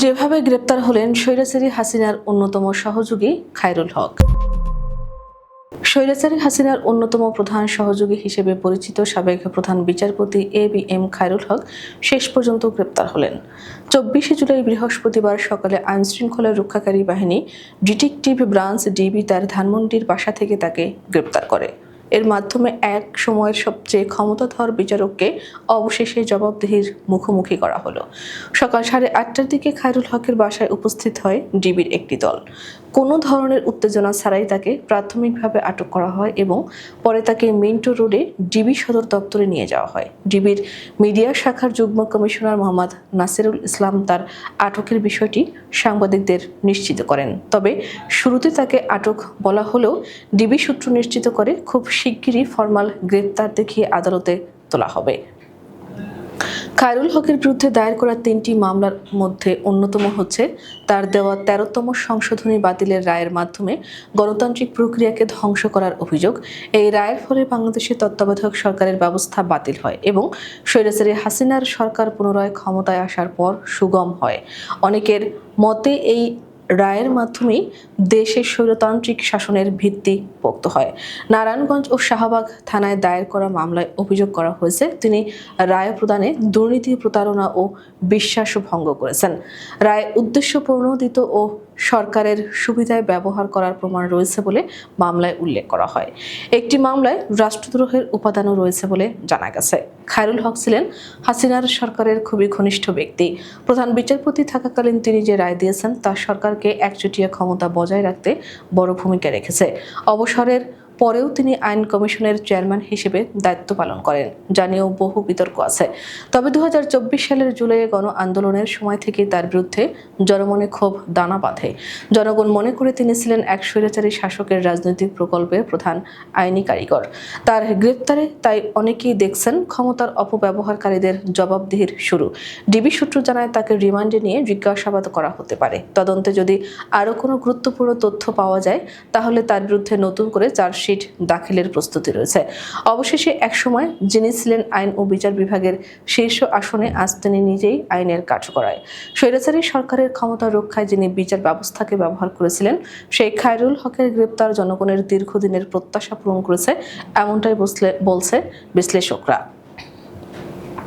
যেভাবে গ্রেপ্তার হলেন স্বৈরাচারী হাসিনার অন্যতম সহযোগী খায়রুল হক। স্বৈরাচারী হাসিনার অন্যতম প্রধান সহযোগী হিসেবে পরিচিত সাবেক প্রধান বিচারপতি A B M Khairul Haque শেষ পর্যন্ত গ্রেপ্তার হলেন। চব্বিশে জুলাই বৃহস্পতিবার সকালে আইনশৃঙ্খলা রক্ষাকারী বাহিনী ডিটেকটিভ ব্রাঞ্চ ডিবি তার ধানমন্ডির বাসা থেকে তাকে গ্রেপ্তার করে। এর মাধ্যমে এক সময়ের সবচেয়ে ক্ষমতাধর বিচারককে অবশেষে জবাবদিহির মুখোমুখি করা হলো। সকাল সাড়ে আটটার দিকে খায়রুল হকের বাসায় উপস্থিত হয় ডিবির একটি দল। কোনো ধরনের উত্তেজনা ছাড়াই তাকে প্রাথমিকভাবে আটক করা হয় এবং পরে তাকে মিন্টো রোডে ডিবি সদর দপ্তরে নিয়ে যাওয়া হয়। ডিবির মিডিয়া শাখার যুগ্ম কমিশনার মোহাম্মদ নাসিরুল ইসলাম তার আটকের বিষয়টি সাংবাদিকদের নিশ্চিত করেন। তবে শুরুতে তাকে আটক বলা হলেও ডিবি সূত্র নিশ্চিত করে খুব শিগগিরই ফরমাল গ্রেপ্তার দেখিয়ে আদালতে তোলা হবে। খায়রুল হকের বিরুদ্ধে দায়ের করা তিনটি মামলার মধ্যে অন্যতম হচ্ছে তার দেওয়া তেরোতম সংশোধনী বাতিলের রায়ের মাধ্যমে গণতান্ত্রিক প্রক্রিয়াকে ধ্বংস করার অভিযোগ। এই রায়ের ফলে বাংলাদেশের তত্ত্বাবধায়ক সরকারের ব্যবস্থা বাতিল হয় এবং স্বৈরাচারী হাসিনার সরকার পুনরায় ক্ষমতায় আসার পর সুগম হয়। অনেকের মতে এই রায়ের মাধ্যমেই দেশের স্বৈরতান্ত্রিক শাসনের ভিত্তি পোক্ত হয়। নারায়ণগঞ্জ ও শাহবাগ থানায় দায়ের করা মামলায় অভিযোগ করা হয়েছে, তিনি রায় প্রদানে দুর্নীতি, প্রতারণা ও বিশ্বাস ভঙ্গ করেছেন। রায় উদ্দেশ্য প্রণোদিত ও সরকারের সুবিধায় ব্যবহার করার প্রমাণ রয়েছে বলে মামলায় উল্লেখ করা হয়। একটি মামলায় রাষ্ট্রদ্রোহের উপাদানও রয়েছে বলে জানা গেছে। খায়রুল হক ছিলেন হাসিনার সরকারের খুবই ঘনিষ্ঠ ব্যক্তি। প্রধান বিচারপতি থাকাকালীন তিনি যে রায় দিয়েছেন তা সরকারকে একচেটিয়া ক্ষমতা বজায় রাখতে বড় ভূমিকা রেখেছে। অবসরের পরেও তিনি আইন কমিশনের চেয়ারম্যান হিসেবে দায়িত্ব পালন করেন যা নিয়েও বহু বিতর্ক আছে। তবে দুহাজার চব্বিশ সালের জুলাইয়ে গণ আন্দোলনের সময় থেকে তার বিরুদ্ধে জনমনে ক্ষোভ দানা বাঁধে। জনগণ মনে করে তিনি ছিলেন এক স্বৈরাচারী শাসকের রাজনৈতিক প্রকল্পের প্রধান আইনি কারিগর। তার গ্রেপ্তারে তাই অনেকেই দেখছেন ক্ষমতার অপব্যবহারকারীদের জবাবদিহির শুরু। ডিবি সূত্র জানায়, তাকে রিমান্ডে নিয়ে জিজ্ঞাসাবাদ করা হতে পারে। তদন্তে যদি আরও কোনো গুরুত্বপূর্ণ তথ্য পাওয়া যায়, তাহলে তার বিরুদ্ধে নতুন করে চার্জশিট দাখিলের প্রস্তুতি রয়েছে। অবশেষে একসময় যিনি ছিলেন আইন ও বিচার বিভাগের শীর্ষ আসনে, আজ তিনি নিজেই আইনের কাজ করায় স্বৈরাচারী সরকারের ক্ষমতা রক্ষায় যিনি বিচার ব্যবস্থাকে ব্যবহার করেছিলেন, সেই খায়রুল হকের গ্রেপ্তার জনগণের দীর্ঘদিনের প্রত্যাশা পূরণ করেছে, এমনটাই বলছে বিশ্লেষকরা।